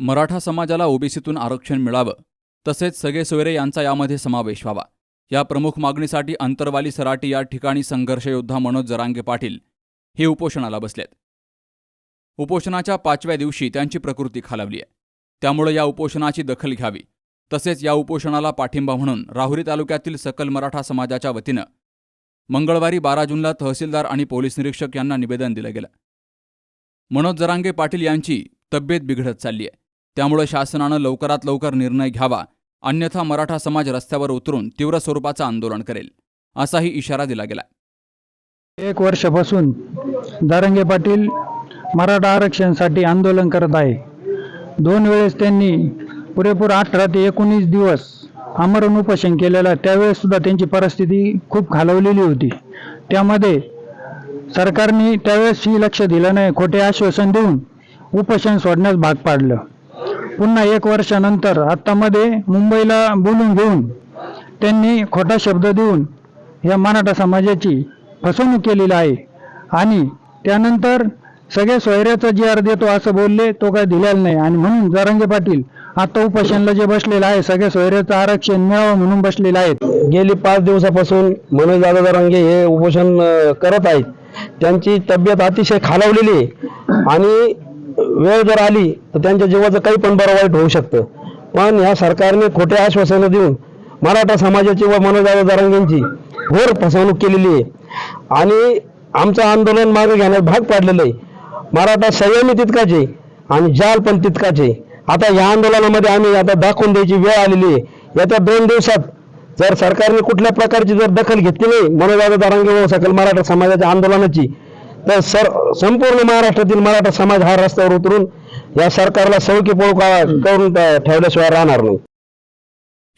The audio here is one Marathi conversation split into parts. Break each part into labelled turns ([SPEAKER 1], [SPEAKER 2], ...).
[SPEAKER 1] मराठा समाजाला ओबीसीतून आरक्षण मिळावं तसेच सगळे सोयरे यांचा यामध्ये समावेश व्हावा. या प्रमुख मागणीसाठी अंतरवाली सराटी या ठिकाणी संघर्षयोद्धा मनोज जरांगे पाटील हे उपोषणाला बसलेत. उपोषणाच्या पाचव्या दिवशी त्यांची प्रकृती खालावली आहे त्यामुळे या उपोषणाची दखल घ्यावी तसेच या उपोषणाला पाठिंबा म्हणून राहुरी तालुक्यातील सकल मराठा समाजाच्या वतीनं मंगळवारी बारा जूनला तहसीलदार आणि पोलीस निरीक्षक यांना निवेदन दिलं गेलं. मनोज जरांगे पाटील यांची तब्येत बिघडत चालली आहे त्यामुळे शासनानं लवकरात लवकर निर्णय घ्यावा अन्यथा मराठा समाज रस्त्यावर उतरून तीव्र स्वरूपाचं आंदोलन करेल असाही इशारा दिला गेला
[SPEAKER 2] एक वर्षापासून दारंगे पाटील मराठा आरक्षणासाठी आंदोलन करत आहे. दोन वेळेस त्यांनी पुरेपूर अठरा ते एकोणीस दिवस आमरण उपोषण केलेलं त्यावेळेस सुद्धा त्यांची परिस्थिती खूप खालवलेली होती. त्यामध्ये सरकारने त्यावेळेस ही लक्ष दिलं नाही खोटे आश्वासन देऊन उपोषण सोडण्यास भाग पाडलं. पुन्हा एक वर्षानंतर आत्तामध्ये मुंबईला बोलून घेऊन त्यांनी खोटा शब्द देऊन या मराठा समाजाची फसवणूक केलेली आहे. आणि त्यानंतर सगळ्या सोयऱ्याचा जी आर देतो असं बोलले तो काय दिलेला नाही. आणि म्हणून जरंगे पाटील आता उपोषणला जे बसलेलं आहे सगळ्या सोयऱ्याचं आरक्षण मिळावं म्हणून बसलेलं आहेत.
[SPEAKER 3] गेली पाच दिवसापासून मनोज दादा जरंगे हे उपोषण करत आहेत. त्यांची तब्येत अतिशय खालावलेली आहे. आणि वेळ जर आली तर त्यांच्या जीवाचं काही पण बरं वाईट होऊ शकतं. पण या सरकारने खोटे आश्वासनं देऊन मराठा समाजाची व मनोज दारांगींची घोर फसवणूक केलेली आहे. आणि आमचं आंदोलन मागे घेण्यास भाग पाडलेलं आहे. मराठा संयमी तितकाचे आणि जाल पण तितकाचे आता या आंदोलनामध्ये आम्ही आता दाखवून द्यायची वेळ आलेली आहे. येत्या दोन दिवसात जर सरकारने कुठल्या प्रकारची जर दखल घेतली नाही मनोजादा दारांगे व सकल मराठा समाजाच्या आंदोलनाची तर सर संपूर्ण महाराष्ट्रातील मराठा समाज हा रस्त्यावर उतरून या सरकारला सवकी पळू का- करून ठेवल्याशिवाय राहणार नाही.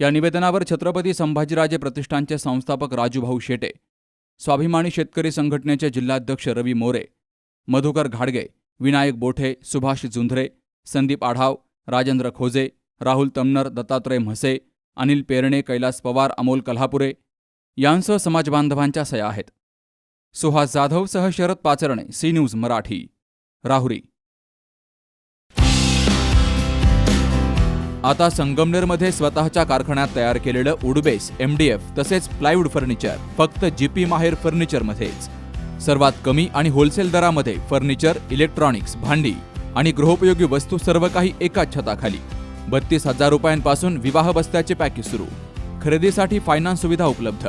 [SPEAKER 1] या निवेदनावर छत्रपती संभाजीराजे प्रतिष्ठानचे संस्थापक राजूभाऊ शेटे स्वाभिमानी शेतकरी संघटनेचे जिल्हाध्यक्ष रवी मोरे मधुकर घाडगे विनायक बोठे सुभाष जुंधरे संदीप आढाव राजेंद्र खोजे राहुल तमनर दत्तात्रय म्हसे अनिल पेरणे कैलास पवार अमोल कल्हापुरे यांसह समाजबांधवांच्या सया आहेत. सुहास जाधवसह शरद पाचरणे सी न्यूज मराठी. राहुरी. आता संगमनेरमध्ये स्वतःच्या कारखान्यात तयार केलेलं उडबेस एमडीएफ तसेच प्लायवूड फर्निचर फक्त जीपी माहेर फर्निचरमध्येच. सर्वात कमी आणि होलसेल दरामध्ये फर्निचर इलेक्ट्रॉनिक्स भांडी आणि गृहोपयोगी वस्तू सर्व काही एकाच छताखाली. बत्तीस हजार रुपयांपासून विवाह बस्त्याचे पॅकेज सुरू. खरेदीसाठी फायनान्स सुविधा उपलब्ध.